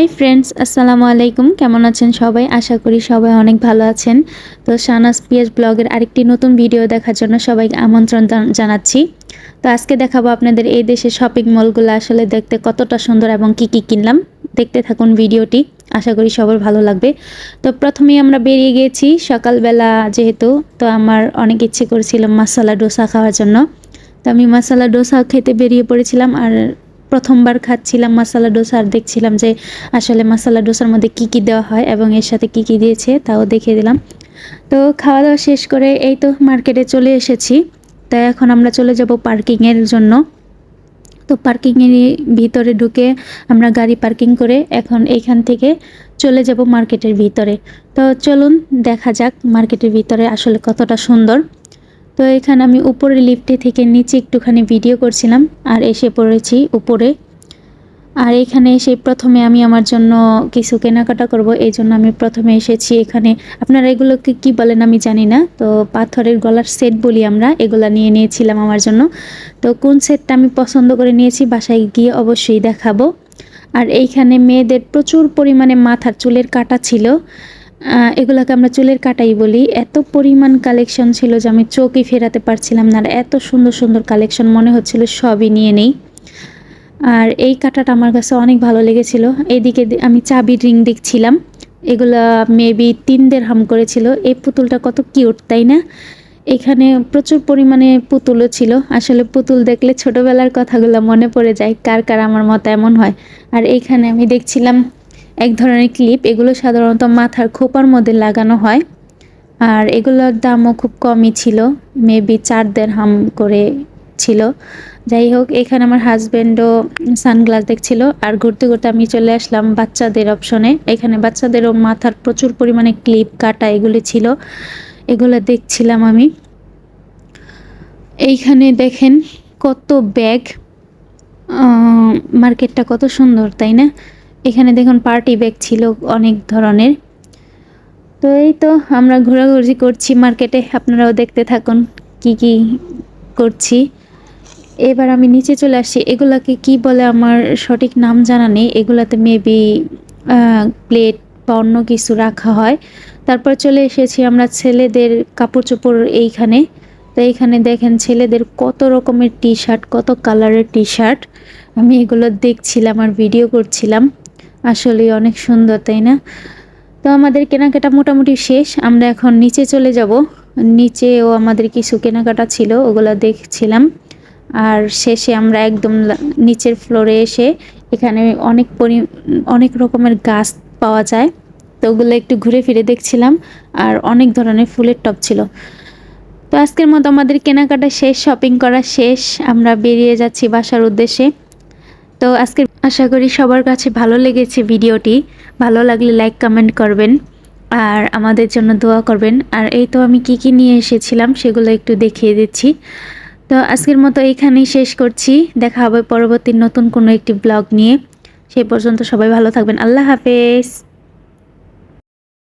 Hi friends আসসালামু আলাইকুম। কেমন আছেন সবাই? আশা করি সবাই অনেক ভালো আছেন। তো শানাস পিএস ব্লগের আরেকটি নতুন ভিডিও দেখার জন্য সবাইকে আমন্ত্রণ জান- জানাচ্ছি। তো আজকে দেখাবো আপনাদের এই দেশের শপিং মলগুলো আসলে দেখতে কতটা সুন্দর এবং কি কি কিনলাম। দেখতে থাকুন ভিডিওটি আশা করি সবার ভালো লাগবে। তো প্রথমেই আমরা বেরিয়ে গিয়েছি। সকালবেলা যেহেতু, তো আমার অনেক ইচ্ছে করেছিল মশালা ডোসা খাওয়ার জন্য। তো আমি মশালা ডোসা খেতে বেরিয়ে পড়েছিলাম আর প্রথমবার খাচ্ছিলাম মশালা ডোসা আর দেখছিলাম যে আসলে মশালা ডোসার মধ্যে কি কি দেওয়া হয় এবং এর সাথে কি কি দিয়েছে তাও দেখিয়ে দিলাম। তো খাওয়া দাওয়া শেষ করে এই তো মার্কেটে চলে এসেছি। তাই এখন আমরা চলে যাব পার্কিংয়ের জন্য। তো পার্কিংয়ের ভিতরে ঢুকে আমরা গাড়ি পার্কিং করে এখন এইখান থেকে চলে যাব মার্কেটের ভিতরে। তো চলুন দেখা যাক মার্কেটের ভিতরে আসলে কতটা সুন্দর। তো এখানে আমি উপরে লিফটে থেকে নিচে একটুখানি ভিডিও করছিলাম, আর এসে পড়েছি উপরে। আর এখানে এসে প্রথমে আমি আমার জন্য কিছু কেনাকাটা করব, এই জন্য আমি প্রথমে এসেছি এখানে। আপনারা এগুলোকে কি বলেন আমি জানি না, তো পাথরের গলার সেট বলি আমরা, এগুলা নিয়ে নিয়েছিলাম আমার জন্য। তো কোন সেটটা আমি পছন্দ করে নিয়েছি বাসায় গিয়ে অবশ্যই দেখাবো। আর এইখানে মেয়েদের প্রচুর পরিমাণে মাথার চুলের কাটা ছিল এগুলাকে আমরা চুলের কাটাই বলি। এত পরিমাণ কালেকশন ছিল যে আমি চোখই ফেরাতে পারছিলাম না, আর এত সুন্দর সুন্দর কালেকশন মনে হচ্ছিল সবই নিয়ে নেই। আর এই কাটাটা আমার কাছে অনেক ভালো লেগেছিল। এইদিকে আমি চাবির রিং দেখছিলাম। এগুলা মেবি তিন দের হাম করেছিল। এই পুতুলটা কত কিউট তাই না? এখানে প্রচুর পরিমাণে পুতুলও ছিল। আসলে পুতুল দেখলে ছোটবেলার কথাগুলো মনে পড়ে যায়, কার কার আমার মতো এমন হয়। আর এইখানে আমি দেখছিলাম এক ধরনের ক্লিপ এগুলো সাধারণত মাথার খোপার মধ্যে লাগানো হয়। আর এগুলোর দামও খুব কমই ছিল মেবি চার দেড় হাম করে ছিল। যাই হোক, এখানে আমার হাজব্যান্ডও সানগ্লাস দেখছিল। আর ঘুরতে ঘুরতে আমি চলে আসলাম বাচ্চাদের অপশনে এখানে বাচ্চাদেরও মাথার প্রচুর পরিমাণে ক্লিপ কাটা এগুলি ছিল। এগুলো দেখছিলাম আমি। এইখানে দেখেন কত ব্যাগ মার্কেটটা কত সুন্দর, তাই না? এখানে দেখুন পার্টি ব্যাগ ছিল অনেক ধরনের। তো এই তো আমরা ঘোরাঘুরি করছি মার্কেটে, আপনারাও দেখতে থাকুন কি কি করছি। এবার আমি নিচে চলে আসছি, এগুলাকে কি বলে আমার সঠিক নাম জানা নেই, এগুলাতে মেবি প্লেট বা অন্য কিছু রাখা হয়। তারপর চলে এসেছি আমরা ছেলেদের কাপড় চোপড় এইখানে। তো এইখানে দেখেন ছেলেদের কত রকমের টি শার্ট কত কালারের টি শার্ট আমি এগুলো দেখছিলাম আর ভিডিও করছিলাম। আসলে অনেক সুন্দর, তাই না? তো আমাদের কেনাকাটা মোটামুটি শেষ, আমরা এখন নিচে চলে যাব। নিচেও আমাদের কিছু কেনাকাটা ছিল, ওগুলো দেখছিলাম। আর শেষে আমরা একদম নিচের ফ্লোরে এসে এখানে অনেক পরি, অনেক রকমের গাছ পাওয়া যায়। তো ওগুলো একটু ঘুরে ফিরে দেখছিলাম, আর অনেক ধরনের ফুলের টব ছিল। তো আজকের মতো আমাদের কেনাকাটা শেষ, শপিং করা শেষ, আমরা বেরিয়ে যাচ্ছি বাসার উদ্দেশ্যে। তো আজকে আশা করি সবার কাছে ভালো লেগেছে ভিডিওটি। ভালো লাগলে লাইক কমেন্ট করবেন আর আমাদের জন্য দোয়া করবেন। আর এই তো আমি কি কি নিয়ে এসেছিলাম সেগুলো একটু দেখিয়ে দিচ্ছি। তো আজকের মতো এইখানেই শেষ করছি। দেখা হবে পরবর্তী নতুন কোনো একটি ব্লগ নিয়ে। সেই পর্যন্ত সবাই ভালো থাকবেন। আল্লাহ হাফেজ।